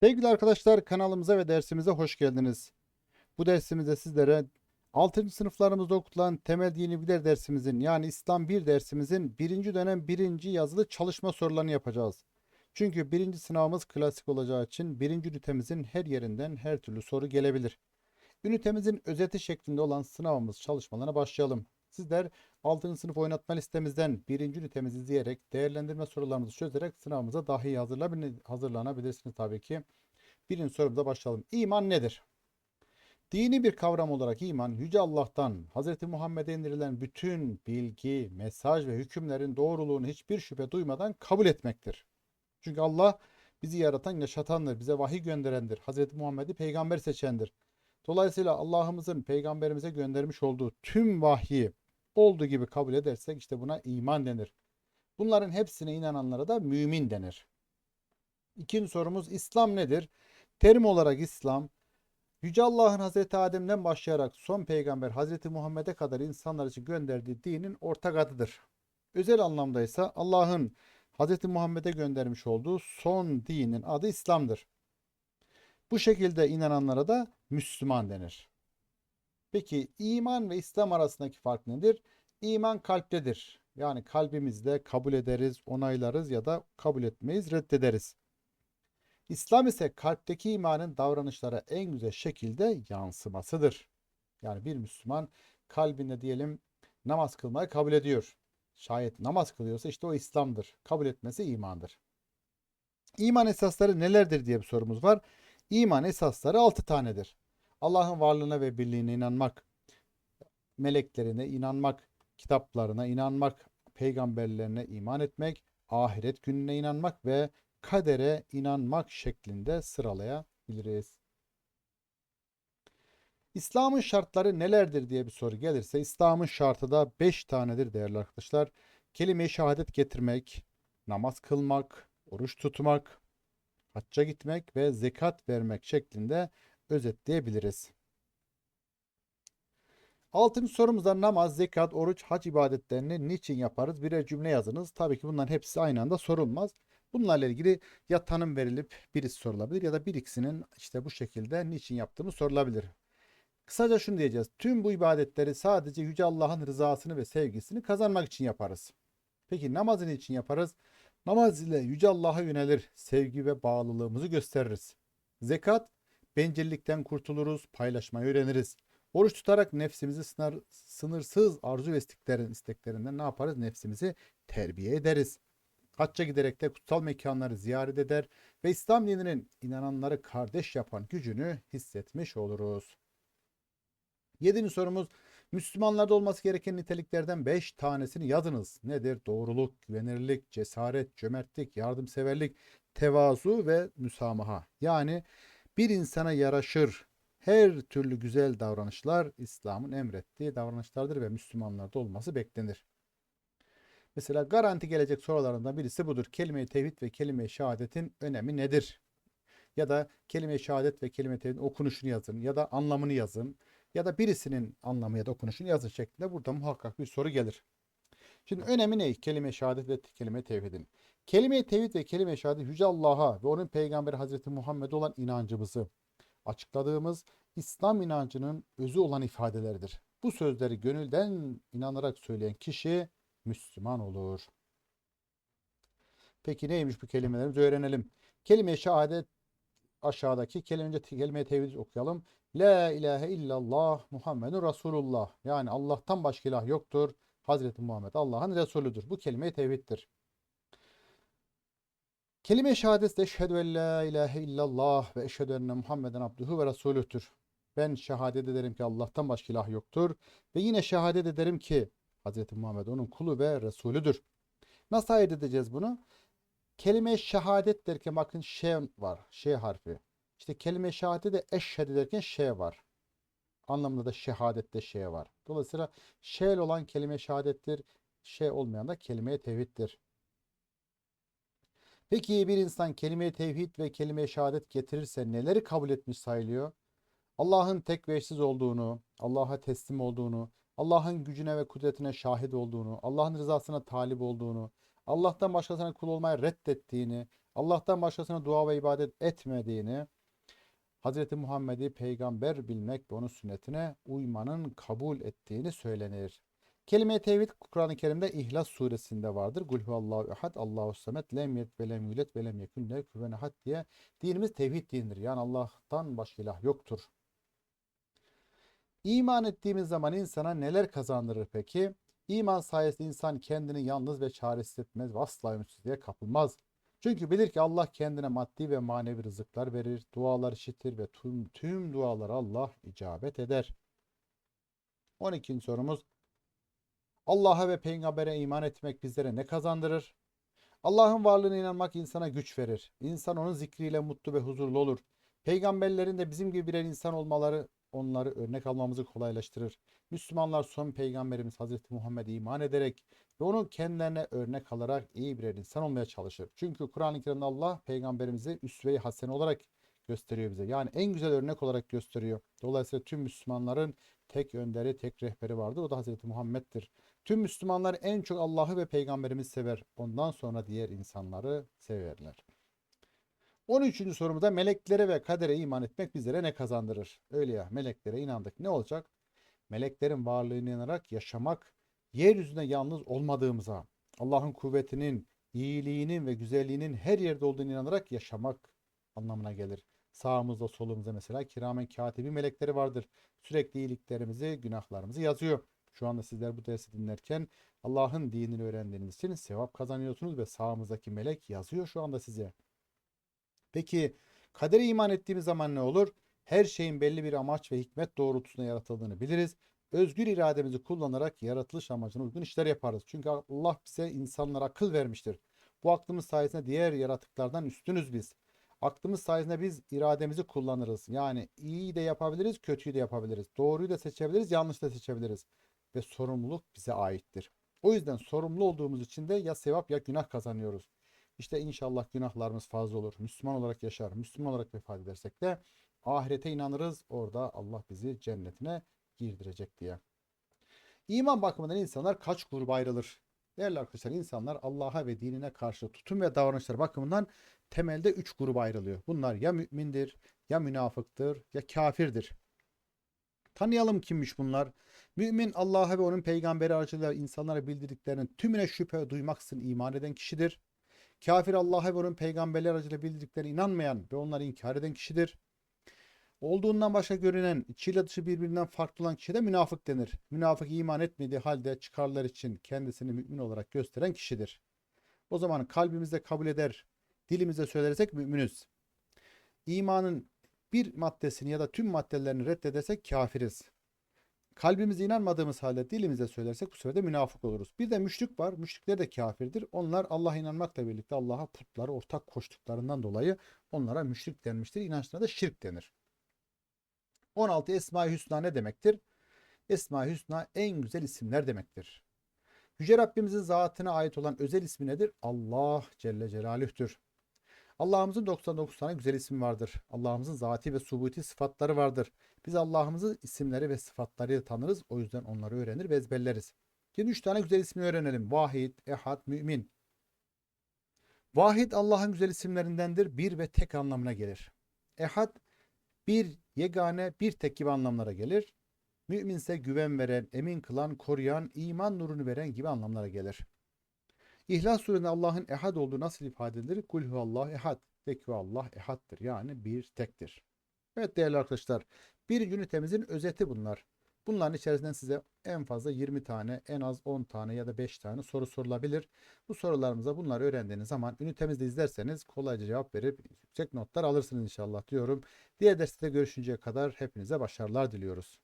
Sevgili arkadaşlar kanalımıza ve dersimize hoş geldiniz. Bu dersimizde sizlere 6. sınıflarımızda okutulan temel dini bilir dersimizin yani İslam 1 dersimizin 1. dönem 1. yazılı çalışma sorularını yapacağız. Çünkü birinci sınavımız klasik olacağı için birinci ünitemizin her yerinden her türlü soru gelebilir. Ünitemizin özeti şeklinde olan sınavımız çalışmalarına başlayalım. Sizler 6. sınıf oynatma listemizden birinci ünitemizi izleyerek değerlendirme sorularımızı çözerek sınavımıza dahi hazırlanabil- hazırlanabilirsiniz tabii ki. Birinci sorumuza başlayalım. İman nedir? Dini bir kavram olarak iman, Yüce Allah'tan Hz. Muhammed'e indirilen bütün bilgi, mesaj ve hükümlerin doğruluğunu hiçbir şüphe duymadan kabul etmektir. Çünkü Allah bizi yaratan, yaşatandır, bize vahiy gönderendir. Hz. Muhammed'i peygamber seçendir. Dolayısıyla Allah'ımızın peygamberimize göndermiş olduğu tüm vahyi olduğu gibi kabul edersek işte buna iman denir. Bunların hepsine inananlara da mümin denir. İkinci sorumuz İslam nedir? Terim olarak İslam, Yüce Allah'ın Hazreti Adem'den başlayarak son peygamber Hazreti Muhammed'e kadar insanlar için gönderdiği dinin ortak adıdır. Özel anlamda ise Allah'ın Hazreti Muhammed'e göndermiş olduğu son dinin adı İslam'dır. Bu şekilde inananlara da Müslüman denir. Peki iman ve İslam arasındaki fark nedir? İman kalptedir. Yani kalbimizde kabul ederiz, onaylarız ya da kabul etmeyiz, reddederiz. İslam ise kalpteki imanın davranışlara en güzel şekilde yansımasıdır. Yani bir Müslüman kalbinde diyelim namaz kılmayı kabul ediyor. Şayet namaz kılıyorsa işte o İslam'dır. Kabul etmesi imandır. İman esasları nelerdir diye bir sorumuz var. İman esasları 6 tanedir. Allah'ın varlığına ve birliğine inanmak, meleklerine inanmak, kitaplarına inanmak, peygamberlerine iman etmek, ahiret gününe inanmak ve kadere inanmak şeklinde sıralayabiliriz. İslam'ın şartları nelerdir diye bir soru gelirse İslam'ın şartı da 5 tanedir değerli arkadaşlar. Kelime-i şehadet getirmek, namaz kılmak, oruç tutmak, hacca gitmek ve zekat vermek şeklinde özetleyebiliriz. Altıncı sorumuzda namaz, zekat, oruç, hac ibadetlerini niçin yaparız? Birer cümle yazınız. Tabii ki bunların hepsi aynı anda sorulmaz. Bunlarla ilgili ya tanım verilip birisi sorulabilir ya da bir ikisinin işte bu şekilde niçin yaptığımı sorulabilir. Kısaca şunu diyeceğiz. Tüm bu ibadetleri sadece Yüce Allah'ın rızasını ve sevgisini kazanmak için yaparız. Peki namazı için yaparız? Namaz ile Yüce Allah'a yönelir, sevgi ve bağlılığımızı gösteririz. Zekat, bencillikten kurtuluruz, paylaşmayı öğreniriz. Oruç tutarak nefsimizi sınır, sınırsız arzu ve isteklerin, isteklerinden ne yaparız? Nefsimizi terbiye ederiz. Hacca giderek de kutsal mekanları ziyaret eder ve İslam dininin inananları kardeş yapan gücünü hissetmiş oluruz. Yedinci sorumuz Müslümanlarda olması gereken niteliklerden 5 tanesini yazınız. Nedir? Doğruluk, güvenirlik, cesaret, cömertlik, yardımseverlik, tevazu ve müsamaha. Yani bir insana yaraşır her türlü güzel davranışlar İslam'ın emrettiği davranışlardır ve Müslümanlarda olması beklenir. Mesela garanti gelecek sorularından birisi budur. Kelime-i tevhid ve kelime-i şehadetin önemi nedir? Ya da kelime-i şehadet ve kelime-i tevhidin okunuşunu yazın ya da anlamını yazın ya da birisinin anlamı ya da okunuşunu yazın şeklinde burada muhakkak bir soru gelir. Şimdi önemi ne? Kelime-i şehadet ve kelime-i tevhidin. Kelime-i tevhid ve kelime-i şehadet Yüce Allah'a ve onun peygamberi Hazreti Muhammed olan inancımızı açıkladığımız İslam inancının özü olan ifadeleridir. Bu sözleri gönülden inanarak söyleyen kişi Müslüman olur. Peki neymiş bu kelimelerimizi öğrenelim. Kelime-i şehadet aşağıdaki kelime önce kelime-i tevhid okuyalım. La ilahe illallah Muhammedun Resulullah. Yani Allah'tan başka ilah yoktur. Hazreti Muhammed Allah'ın Resulüdür. Bu kelime-i tevhiddir. Kelime-i şehadet de eşhedü en la ilahe illallah ve eşhedü enne Muhammeden abduhu ve resulüdür. Ben şehadet ederim ki Allah'tan başka ilah yoktur. Ve yine şehadet ederim ki Hz. Muhammed onun kulu ve Resulüdür. Nasıl ayırt edeceğiz bunu? Kelime-i şehadet derken bakın şey var. Şey harfi. İşte kelime-i şehadet de eşhedü derken şey var. Anlamında da şehadette şey var. Dolayısıyla şe'l olan kelime-i şehadettir. Şey olmayan da kelime-i tevhiddir. Peki bir insan kelime-i tevhid ve kelime-i şehadet getirirse neleri kabul etmiş sayılıyor? Allah'ın tek ve eşsiz olduğunu, Allah'a teslim olduğunu, Allah'ın gücüne ve kudretine şahit olduğunu, Allah'ın rızasına talip olduğunu, Allah'tan başkasına kul olmayı reddettiğini, Allah'tan başkasına dua ve ibadet etmediğini, Hz. Muhammed'i peygamber bilmek ve onun sünnetine uymanın kabul ettiğini söylenir. Kelime-i tevhid Kur'an-ı Kerim'de İhlas suresinde vardır. Kul huvallahu ehad, Allahu samet, lem yet ve lem yulet ve lem yekun lehu kufuven ehad diye dinimiz tevhid dinidir. Yani Allah'tan başka ilah yoktur. İman ettiğimiz zaman insana neler kazandırır peki? İman sayesinde insan kendini yalnız ve çaresiz etmez ve asla ümitsizliğe kapılmaz. Çünkü bilir ki Allah kendine maddi ve manevi rızıklar verir, dualar işitir ve tüm, tüm dualara Allah icabet eder. 12. sorumuz Allah'a ve peygambere iman etmek bizlere ne kazandırır? Allah'ın varlığına inanmak insana güç verir. İnsan onun zikriyle mutlu ve huzurlu olur. Peygamberlerin de bizim gibi birer insan olmaları onları örnek almamızı kolaylaştırır. Müslümanlar son peygamberimiz Hazreti Muhammed'e iman ederek ve onun kendilerine örnek alarak iyi birer insan olmaya çalışır. Çünkü Kur'an-ı Kerim'de Allah peygamberimizi üsve-i hasene olarak gösteriyor bize. Yani en güzel örnek olarak gösteriyor. Dolayısıyla tüm Müslümanların tek önderi, tek rehberi vardır. O da Hazreti Muhammed'dir. Tüm Müslümanlar en çok Allah'ı ve peygamberimizi sever. Ondan sonra diğer insanları severler. 13. sorumuzda meleklere ve kadere iman etmek bizlere ne kazandırır? Öyle ya meleklere inandık. Ne olacak? Meleklerin varlığına inanarak yaşamak, yeryüzünde yalnız olmadığımıza, Allah'ın kuvvetinin, iyiliğinin ve güzelliğinin her yerde olduğunu inanarak yaşamak anlamına gelir. Sağımızda solumuzda mesela kiramen katibi melekleri vardır. Sürekli iyiliklerimizi, günahlarımızı yazıyor. Şu anda sizler bu dersi dinlerken Allah'ın dinini öğrendiğiniz için sevap kazanıyorsunuz ve sağımızdaki melek yazıyor şu anda size. Peki kadere iman ettiğimiz zaman ne olur? Her şeyin belli bir amaç ve hikmet doğrultusunda yaratıldığını biliriz. Özgür irademizi kullanarak yaratılış amacına uygun işler yaparız. Çünkü Allah bize insanlara akıl vermiştir. Bu aklımız sayesinde diğer yaratıklardan üstünüz biz. Aklımız sayesinde biz irademizi kullanırız. Yani iyi de yapabiliriz, kötüyü de yapabiliriz. Doğruyu da seçebiliriz, yanlış da seçebiliriz. Ve sorumluluk bize aittir. O yüzden sorumlu olduğumuz için de ya sevap ya günah kazanıyoruz. İşte inşallah günahlarımız fazla olur. Müslüman olarak yaşar, Müslüman olarak vefat edersek de ahirete inanırız. Orada Allah bizi cennetine girdirecek diye. İman bakımından insanlar kaç gruba ayrılır? Değerli arkadaşlar insanlar Allah'a ve dinine karşı tutum ve davranışlar bakımından temelde üç gruba ayrılıyor. Bunlar ya mümindir, ya münafıktır, ya kafirdir. Tanıyalım kimmiş bunlar? Mümin Allah'a ve onun peygamberi aracılığıyla insanlara bildirdiklerinin tümüne şüphe duymaksızın iman eden kişidir. Kafir Allah'a ve onun peygamberler aracılığıyla bildiklerine inanmayan ve onları inkar eden kişidir. Olduğundan başka görünen, içiyle dışı birbirinden farklı olan kişiye de münafık denir. Münafık iman etmediği halde çıkarlar için kendisini mümin olarak gösteren kişidir. O zaman kalbimizde kabul eder, dilimizde söylersek müminiz. İmanın bir maddesini ya da tüm maddelerini reddedersek kafiriz. Kalbimize inanmadığımız halde dilimize söylersek bu sefer de münafık oluruz. Bir de müşrik var. Müşrikler de kafirdir. Onlar Allah'a inanmakla birlikte Allah'a putları ortak koştuklarından dolayı onlara müşrik denmiştir. İnançlarına da şirk denir. 16 Esma-i Hüsna ne demektir? Esma-i Hüsna en güzel isimler demektir. Yüce Rabbimizin zatına ait olan özel ismi nedir? Allah Celle Celaluh'tür. Allah'ımızın 99 tane güzel ismi vardır. Allah'ımızın zati ve subuti sıfatları vardır. Biz Allah'ımızın isimleri ve sıfatlarıyla tanırız. O yüzden onları öğrenir ve ezberleriz. Şimdi 3 tane güzel ismi öğrenelim. Vahid, Ehad, Mümin. Vahid Allah'ın güzel isimlerindendir. Bir ve tek anlamına gelir. Ehad bir, yegane, bir tek gibi anlamlara gelir. Mümin ise güven veren, emin kılan, koruyan, iman nurunu veren gibi anlamlara gelir. İhlas suresinde Allah'ın ehad olduğu nasıl ifade edilir? Kul huvallahu ehad. De ki Allah ehaddir. Yani bir tektir. Evet değerli arkadaşlar. Birinci ünitemizin özeti bunlar. Bunların içerisinden size en fazla 20 tane, en az 10 tane ya da 5 tane soru sorulabilir. Bu sorularımıza bunları öğrendiğiniz zaman ünitemizde izlerseniz kolayca cevap verip yüksek notlar alırsınız inşallah diyorum. Diğer derste görüşünceye kadar hepinize başarılar diliyoruz.